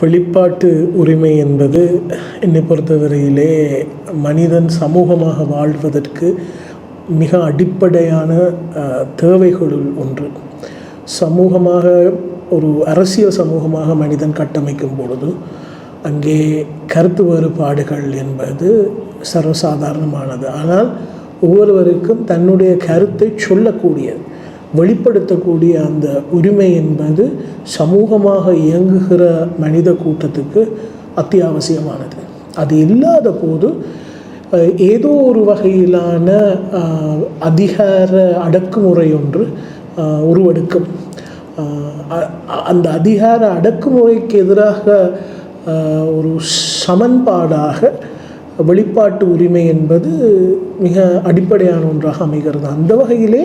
வெளிப்பாட்டு உரிமை என்பது என்னை பொறுத்தவரையிலே மனிதன் சமூகமாக வாழ்வதற்கு மிக அடிப்படையான தேவைகளுள் ஒன்று. சமூகமாக ஒரு அரசியல் சமூகமாக மனிதன் கட்டமைக்கும் பொழுது அங்கே கருத்து வேறுபாடுகள் என்பது சர்வசாதாரணமானது. ஆனால் ஒவ்வொருவருக்கும் தன்னுடைய கருத்தை சொல்லக்கூடியது. வெளிப்படுத்தக்கூடிய அந்த உரிமை என்பது சமூகமாக இயங்குகிற மனித கூட்டத்துக்கு அத்தியாவசியமானது. அது இல்லாத போது ஏதோ ஒரு வகையிலான அதிகார அடக்குமுறை ஒன்று உருவெடுக்கும். அந்த அதிகார அடக்குமுறைக்கு எதிராக ஒரு சமன்பாடாக வெளிப்பாட்டு உரிமை என்பது மிக அடிப்படையான ஒன்றாக அமைகிறது. அந்த வகையிலே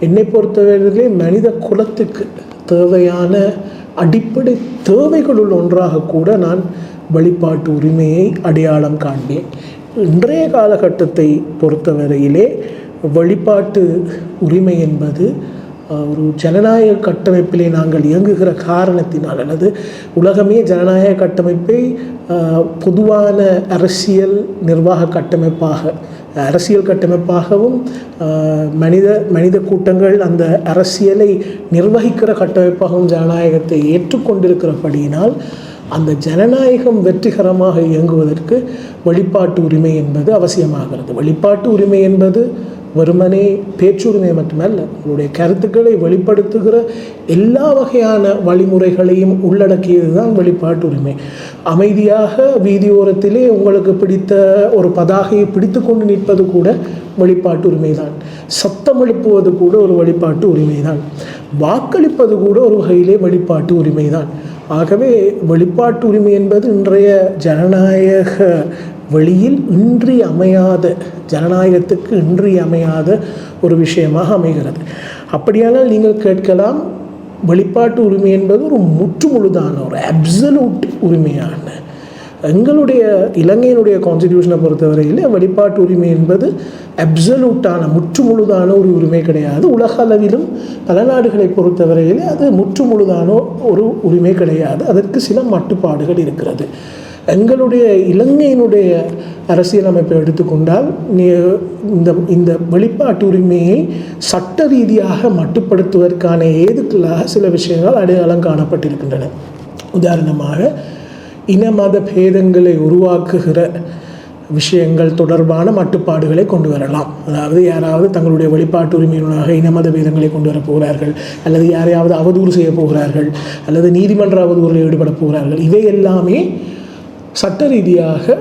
என்னை பொறுத்தவரையிலே மனித குலத்துக்கு தேவையான அடிப்படை தேவைகளுள் ஒன்றாக கூட நான் வழிபாட்டு உரிமையை அடையாளம் காண்பேன். இன்றைய காலகட்டத்தை பொறுத்தவரையிலே வழிபாட்டு உரிமை என்பது ஒரு ஜனநாயக கட்டமைப்பிலே நாங்கள் இயங்குகிற காரணத்தினால் அல்லது உலகமே ஜனநாயக கட்டமைப்பை பொதுவான அரசியல் நிர்வாக கட்டமைப்பாக அரசியல் கட்டமைப்பாகவும் மனித மனித கூட்டங்கள் அந்த அரசியலை நிர்வகிக்கிற கட்டமைப்பாகவும் ஜனநாயகத்தை ஏற்றுக்கொண்டிருக்கிறபடியினால் அந்த ஜனநாயகம் வெற்றிகரமாக இயங்குவதற்கு வெளிப்பாட்டு உரிமை என்பது அவசியமாகிறது. வெளிப்பாட்டு உரிமை என்பது வெறுமனே பேச்சுரிமை மட்டுமல்ல உங்களுடைய கருத்துக்களை வெளிப்படுத்துகிற எல்லா வகையான வழிமுறைகளையும் உள்ளடக்கியது தான் வெளிப்பாட்டுரிமை. அமைதியாக வீதியோரத்திலே உங்களுக்கு பிடித்த ஒரு பதாகையை பிடித்து கொண்டு நிற்பது கூட வெளிப்பாட்டு உரிமை தான் சத்தம் எழுப்புவது கூட ஒரு வெளிப்பாட்டு உரிமை தான் வாக்களிப்பது கூட ஒரு வகையிலே வெளிப்பாட்டு உரிமை தான் ஆகவே வெளிப்பாட்டு உரிமை என்பது இன்றைய ஜனநாயக வெளியில் இன்றியமையாத ஜனநாயகத்துக்கு இன்றியமையாத ஒரு விஷயமாக அமைகிறது. அப்படியானால் நீங்கள் கேட்கலாம் வெளிப்பாட்டு உரிமை என்பது ஒரு முற்றுமுழுதான ஒரு அப்சலூட் உரிமையான. எங்களுடைய இலங்கையினுடைய கான்ஸ்டிடியூஷனை பொறுத்தவரையில் வெளிப்பாட்டு உரிமை என்பது அப்சலூட்டான முற்றுமுழுதான ஒரு உரிமை கிடையாது. உலக அளவிலும் பல நாடுகளை பொறுத்தவரையில் அது முற்றுமுழுதான ஒரு உரிமை கிடையாது. அதற்கு சில மட்டுப்பாடுகள் இருக்கிறது. எங்களுடைய இலங்கையினுடைய அரசியலமைப்பை எடுத்துக்கொண்டால் இந்த இந்த வெளிப்பாட்டு உரிமையை சட்ட ரீதியாக மட்டுப்படுத்துவதற்கான ஏதுக்களாக சில விஷயங்கள் அடையாளம் காணப்பட்டிருக்கின்றன. உதாரணமாக இன மத பேதங்களை உருவாக்குகிற விஷயங்கள் தொடர்பான மட்டுப்பாடுகளை கொண்டு வரலாம். அதாவது யாராவது தங்களுடைய வெளிப்பாட்டு உரிமையினராக இனமத பேதங்களை கொண்டு வரப்போகிறார்கள் அல்லது யாரையாவது அவதூறு செய்ய போகிறார்கள் அல்லது நீதிமன்ற அவதூறில் ஈடுபட போகிறார்கள் இவை எல்லாமே சட்ட ரீதியாக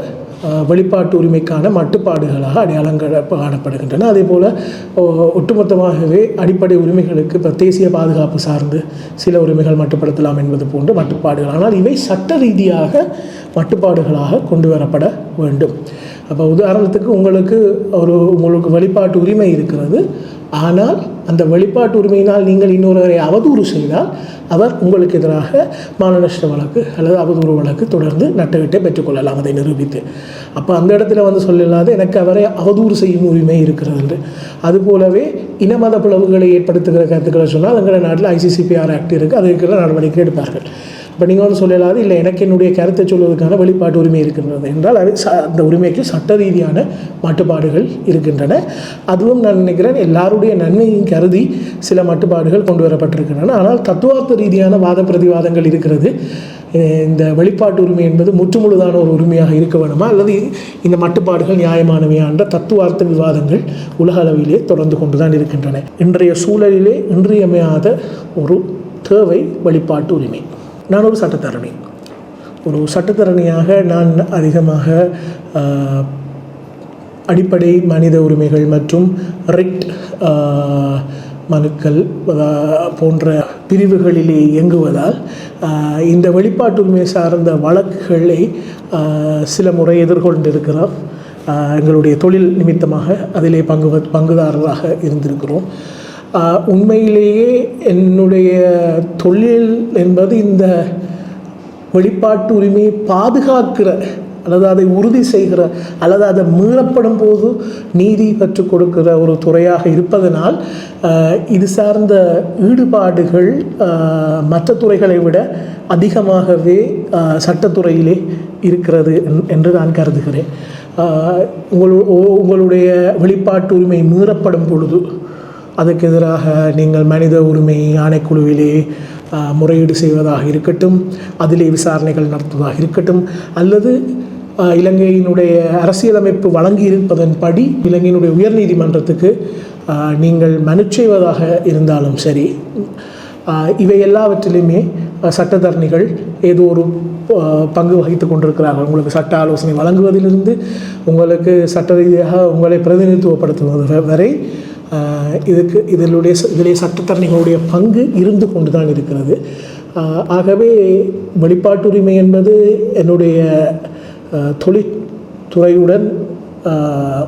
வெளிப்பாட்டு உரிமைக்கான மட்டுப்பாடுகளாக அடையாளம் காணப்படுகின்றன. அதே போல் ஒட்டுமொத்தமாகவே அடிப்படை உரிமைகளுக்கு இப்போ தேசிய பாதுகாப்பு சார்ந்து சில உரிமைகள் மட்டுப்படுத்தலாம் என்பது போன்ற மட்டுப்பாடுகள். ஆனால் இவை சட்ட ரீதியாக மட்டுப்பாடுகளாக கொண்டு வரப்பட வேண்டும். அப்போ உதாரணத்துக்கு உங்களுக்கு ஒரு உங்களுக்கு வெளிப்பாட்டு உரிமை இருக்கிறது. ஆனால் அந்த வெளிப்பாட்டு உரிமையினால் நீங்கள் இன்னொருவரை அவதூறு செய்தால் அவர் உங்களுக்கு எதிராக மானநஷ்ட வழக்கு அல்லது அவதூறு வழக்கு தொடர்ந்து நட்டவிட்டை பெற்றுக்கொள்ளலாம் அதை நிரூபித்து. அப்போ அந்த இடத்துல வந்து சொல்லலாது எனக்கு அவரை அவதூறு செய்யும் உரிமை இருக்கிறது என்று. அதுபோலவே இனமத பிளவுகளை ஏற்படுத்துகிற கருத்துக்களை சொன்னால் எங்கள் நாட்டில் ஐசிசிபிஆர் ஆக்ட் இருக்குது அதுக்கெல்லாம் நடவடிக்கை எடுப்பார்கள். இப்போ நீங்கள் வந்து சொல்லலாது இல்லை எனக்கு என்னுடைய கருத்தை சொல்வதற்கான வெளிப்பாட்டு உரிமை இருக்கின்றது என்றால் அது ச அந்த உரிமைக்கு சட்ட ரீதியான மட்டுப்பாடுகள் இருக்கின்றன. அதுவும் நான் நினைக்கிறேன் எல்லாருடைய நன்மையும் கருதி சில மட்டுப்பாடுகள் கொண்டு வரப்பட்டிருக்கின்றன. ஆனால் தத்துவார்த்த ரீதியான வாத பிரதிவாதங்கள் இருக்கிறது. இந்த வெளிப்பாட்டு உரிமை என்பது முற்றுமுழுதான ஒரு உரிமையாக இருக்க வேணுமா அல்லது இந்த மட்டுப்பாடுகள் நியாயமானவையா என்ற தத்துவார்த்த விவாதங்கள் உலக அளவிலே தொடர்ந்து கொண்டு தான் இருக்கின்றன. இன்றைய சூழலிலே இன்றியமையாத ஒரு தேவை வெளிப்பாட்டு உரிமை. நான் ஒரு சட்டத்தரணி. ஒரு சட்டத்தரணியாக நான் அதிகமாக அடிப்படை மனித உரிமைகள் மற்றும் ரிட் மனுக்கள் போன்ற பிரிவுகளிலே இயங்குவதால் இந்த வெளிப்பாட்டுரிமை சார்ந்த வழக்குகளை சில முறை எதிர்கொண்டிருக்கிறோம். எங்களுடைய தொழில் நிமித்தமாக அதிலே பங்கு பங்குதாரராக இருந்திருக்கிறோம். உண்மையிலேயே என்னுடைய தொழில் என்பது இந்த வெளிப்பாட்டு உரிமையை பாதுகாக்கிற அல்லது அதை உறுதி செய்கிற அல்லது அதை மீறப்படும் போது நீதி கற்றுக் கொடுக்கிற ஒரு துறையாக இருப்பதனால் இது சார்ந்த ஈடுபாடுகள் மற்ற துறைகளை விட அதிகமாகவே சட்டத்துறையிலே இருக்கிறது என்- என்று நான் கருதுகிறேன். உங்களு உங்களுடைய வெளிப்பாட்டு உரிமை மீறப்படும் பொழுது அதற்கு எதிராக நீங்கள் மனித உரிமை ஆணைக்குழுவிலே முறையீடு செய்வதாக இருக்கட்டும் அதிலே விசாரணைகள் நடத்துவதாக இருக்கட்டும் அல்லது இலங்கையினுடைய அரசியலமைப்பு வழங்கியிருப்பதன்படி இலங்கையினுடைய உயர்நீதிமன்றத்துக்கு நீங்கள் மனு செய்வதாக இருந்தாலும் சரி இவை எல்லாவற்றிலுமே சட்டத்தரணிகள் ஏதோ ஒரு பங்கு வகித்து கொண்டிருக்கிறார்கள். உங்களுக்கு சட்ட ஆலோசனை வழங்குவதிலிருந்து உங்களுக்கு சட்ட ரீதியாக உங்களை பிரதிநிதித்துவப்படுத்துவது வரை இதுக்கு இதனுடைய இதிலே சட்டத்தரணிகளுடைய பங்கு இருந்து கொண்டு தான் இருக்கிறது ஆகவே வெளிப்பாட்டுரிமை என்பது என்னுடைய தொழிற்துறையுடன்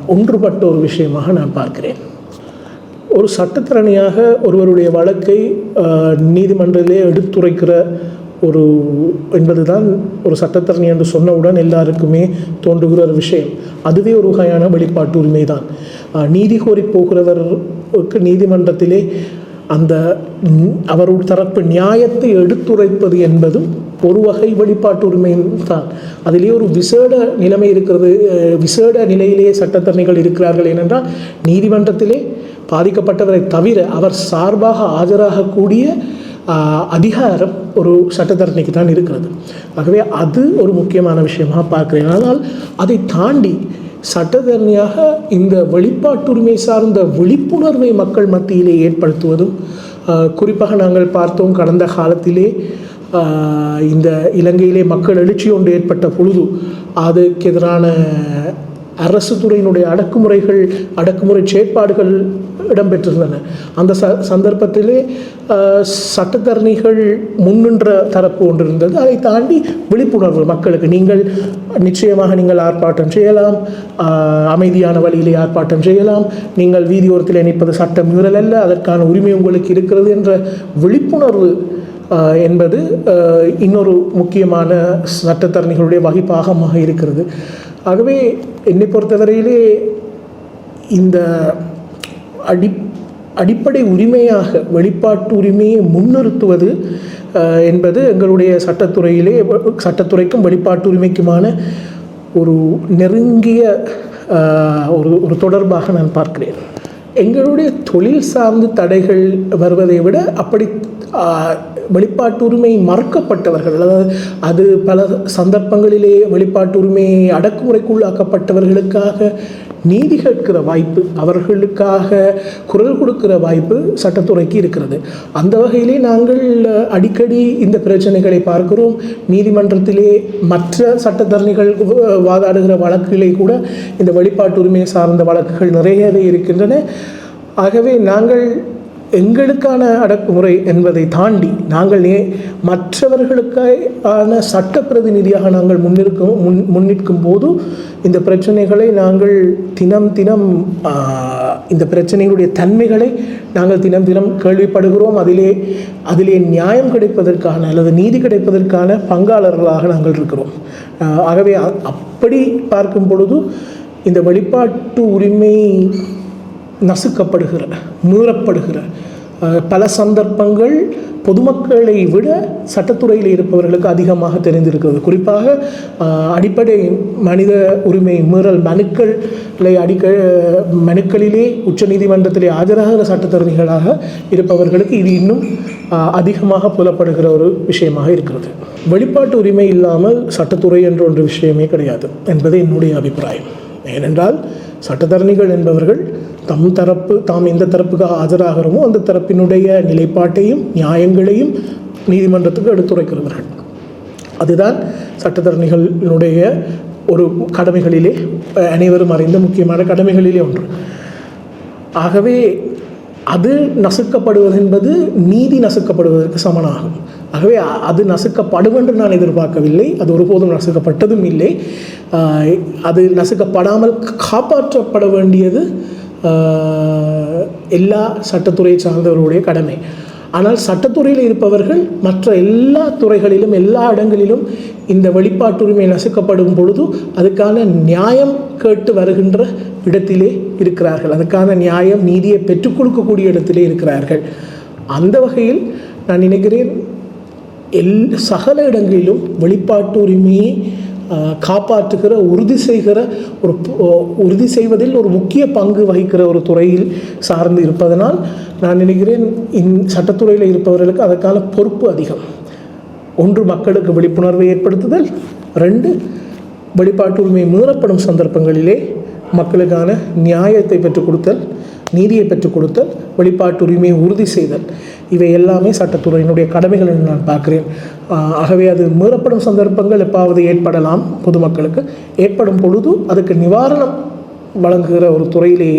ஒன்றுபட்ட ஒரு விஷயமாக நான் பார்க்கிறேன். ஒரு சட்டத்திறனியாக ஒருவருடைய வழக்கை நீதிமன்றத்திலே எடுத்துரைக்கிற ஒரு என்பதுதான் ஒரு சட்டத்தரணி என்று சொன்னவுடன் எல்லாருக்குமே தோன்றுகிற ஒரு விஷயம். அதுவே ஒரு வகையான வெளிப்பாட்டு உரிமை தான் நீதி கோரி போகிறவருக்கு நீதிமன்றத்திலே அந்த ம், அவருடைய தரப்பு நியாயத்தை எடுத்துரைப்பது என்பதும் ஒரு வகை வெளிப்பாட்டு உரிமை தான் அதிலே ஒரு விசேட நிலைமை இருக்கிறது. விசேட நிலையிலேயே சட்டத்தரணிகள் இருக்கிறார்கள் ஏனென்றால் நீதிமன்றத்திலே பாதிக்கப்பட்டவரை தவிர அவர் சார்பாக ஆஜராகக்கூடிய அதிகாரம் ஒரு சட்டத்தரணிக்கு தான் இருக்கிறது. ஆகவே அது ஒரு முக்கியமான விஷயமாக பார்க்கிறேன். ஆனால் அதை தாண்டி சட்டத்தரணியாக இந்த வெளிப்பாட்டுரிமை சார்ந்த விழிப்புணர்வை மக்கள் மத்தியிலே ஏற்படுத்துவதும் குறிப்பாக நாங்கள் பார்த்தோம் கடந்த காலத்திலே இந்த இலங்கையிலே மக்கள் எழுச்சி ஒன்று ஏற்பட்ட பொழுது அதுக்கு எதிரான அரசு துறையினுடைய அடக்குமுறைகள் அடக்குமுறை செயற்பாடுகள் இடம்பெற்றிருந்தன. அந்த ச சந்தர்ப்பத்திலே சட்டத்தரணிகள் முன்னின்ற தரப்பு ஒன்று இருந்தது. அதை தாண்டி விழிப்புணர்வு மக்களுக்கு நீங்கள் நிச்சயமாக நீங்கள் ஆர்ப்பாட்டம் செய்யலாம் அமைதியான வழியிலே ஆர்ப்பாட்டம் செய்யலாம் நீங்கள் வீதியோரத்தில் இணைப்பது சட்டம் மீறல் அல்ல அதற்கான உரிமை உங்களுக்கு இருக்கிறது என்ற விழிப்புணர்வு என்பது இன்னொரு முக்கியமான சட்டத்தரணிகளுடைய வகிப்பாகமாக இருக்கிறது. ஆகவே என்னை பொறுத்தவரையிலே இந்த அடி அடிப்படை உரிமையாக வெளிப்பாட்டு உரிமையை முன்னிறுத்துவது என்பது எங்களுடைய சட்டத்துறையிலே சட்டத்துறைக்கும் வெளிப்பாட்டு உரிமைக்குமான ஒரு நெருங்கிய ஒரு ஒரு தொடர்பாக நான் பார்க்கிறேன். எங்களுடைய தொழில் சார்ந்து தடைகள் வருவதை விட அப்படி ஆஹ், வெளிப்பாட்டு உரிமை மறுக்கப்பட்டவர்கள் அதாவது அது பல சந்தர்ப்பங்களிலே வெளிப்பாட்டுரிமையை அடக்குமுறைக்குள்ளாக்கப்பட்டவர்களுக்காக நீதி கேட்கிற வாய்ப்பு அவர்களுக்காக குரல் கொடுக்கிற வாய்ப்பு சட்டத்துறைக்கு இருக்கிறது. அந்த வகையிலே நாங்கள் அடிக்கடி இந்த பிரச்சனைகளை பார்க்கிறோம். நீதிமன்றத்திலே மற்ற சட்டத்தரணிகள் வாதாடுகிற வழக்குகளை கூட இந்த வெளிப்பாட்டு உரிமை சார்ந்த வழக்குகள் நிறையவே இருக்கின்றன. ஆகவே நாங்கள் எங்களுக்கான அடக்குமுறை என்பதை தாண்டி நாங்கள் ஏ மற்றவர்களுக்கான சட்ட பிரதிநிதியாக நாங்கள் முன்னிற்கும் முன் முன்னிற்கும் போது இந்த பிரச்சனைகளை நாங்கள் தினம் தினம் இந்த பிரச்சனைகளுடைய தன்மைகளை நாங்கள் தினம் தினம் கேள்விப்படுகிறோம். அதிலே அதிலே நியாயம் கிடைப்பதற்கான அல்லது நீதி கிடைப்பதற்கான பங்காளர்களாக நாங்கள் இருக்கிறோம். ஆகவே அ- அப்படி பார்க்கும் பொழுது இந்த வழிபாட்டு உரிமை நசுக்கப்படுகிற மீறப்படுகிற பல சந்தர்ப்பங்கள் பொதுமக்களை விட சட்டத்துறையில் இருப்பவர்களுக்கு அதிகமாக தெரிந்திருக்கிறது. குறிப்பாக அடிப்படை மனித உரிமை மீறல் மனுக்களை அடிக்க மனுக்களிலே உச்சநீதிமன்றத்திலே ஆஜராகிற சட்டத்தரணிகளாக இருப்பவர்களுக்கு இது இன்னும் அதிகமாக புலப்படுகிற ஒரு விஷயமாக இருக்கிறது. வெளிப்பாட்டு உரிமை இல்லாமல் சட்டத்துறை என்ற ஒரு விஷயமே கிடையாது என்பது என்னுடைய அபிப்பிராயம். ஏனென்றால் சட்டத்தரணிகள் என்பவர்கள் தம் தரப்பு தாம் எந்த தரப்புக்கு ஆஜராகிறோமோ அந்த தரப்பினுடைய நிலைப்பாட்டையும் நியாயங்களையும் நீதிமன்றத்துக்கு எடுத்துரைக்கிறவர்கள் அதுதான் சட்டத்தரணிகளினுடைய ஒரு கடமைகளிலே அனைவரும் அறிந்த முக்கியமான கடமைகளிலே ஒன்று. ஆகவே அது நசுக்கப்படுவது என்பது நீதி நசுக்கப்படுவதற்கு சமனாகும். ஆகவே அது நசுக்கப்படும் என்று நான் எதிர்பார்க்கவில்லை. அது ஒருபோதும் நசுக்கப்பட்டதும் இல்லை. அது நசுக்கப்படாமல் காப்பாற்றப்பட வேண்டியது எல்லா சட்டத்துறையை சார்ந்தவர்களுடைய கடமை. ஆனால் சட்டத்துறையில் இருப்பவர்கள் மற்ற எல்லா துறைகளிலும் எல்லா இடங்களிலும் இந்த வெளிப்பாட்டுரிமை நசுக்கப்படும் பொழுது அதுக்கான நியாயம் கேட்டு வருகின்ற இடத்திலே இருக்கிறார்கள். அதுக்கான நியாயம் நீதியை பெற்றுக் கொடுக்கக்கூடிய இடத்திலே இருக்கிறார்கள். அந்த வகையில் நான் நினைக்கிறேன் எல் சகல இடங்களிலும் வெளிப்பாட்டு உரிமையை காப்பாற்றுகிற உறுதி செய்கிற ஒரு உறுதி செய்வதில் ஒரு முக்கிய பங்கு வகிக்கிற ஒரு துறையில் சார்ந்து இருப்பதனால் நான் நினைக்கிறேன் இந் சட்டத்துறையில் இருப்பவர்களுக்கு அதற்கான பொறுப்பு அதிகம். ஒன்று மக்களுக்கு விழிப்புணர்வை ஏற்படுத்துதல். ரெண்டு வெளிப்பாட்டு உரிமை மீறப்படும் சந்தர்ப்பங்களிலே மக்களுக்கான நியாயத்தை பெற்றுக் கொடுத்தல். நீதியை பெற்றுக் கொடுத்தல் வெளிப்பாட்டு உரிமையை உறுதி செய்தல். இவை எல்லாமே சட்டத்துறையினுடைய கடமைகள் என்று நான் பார்க்கிறேன். ஆகவே அது மீறப்படும் சந்தர்ப்பங்கள் எப்பாவது ஏற்படலாம் பொதுமக்களுக்கு. ஏற்படும் பொழுது அதுக்கு நிவாரணம் வழங்குகிற ஒரு துறையிலே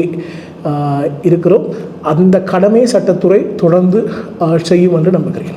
இருக்கிறோம். அந்த கடமை சட்டத்துறை தொடர்ந்து செய்யும் என்று நம்புகிறேன்.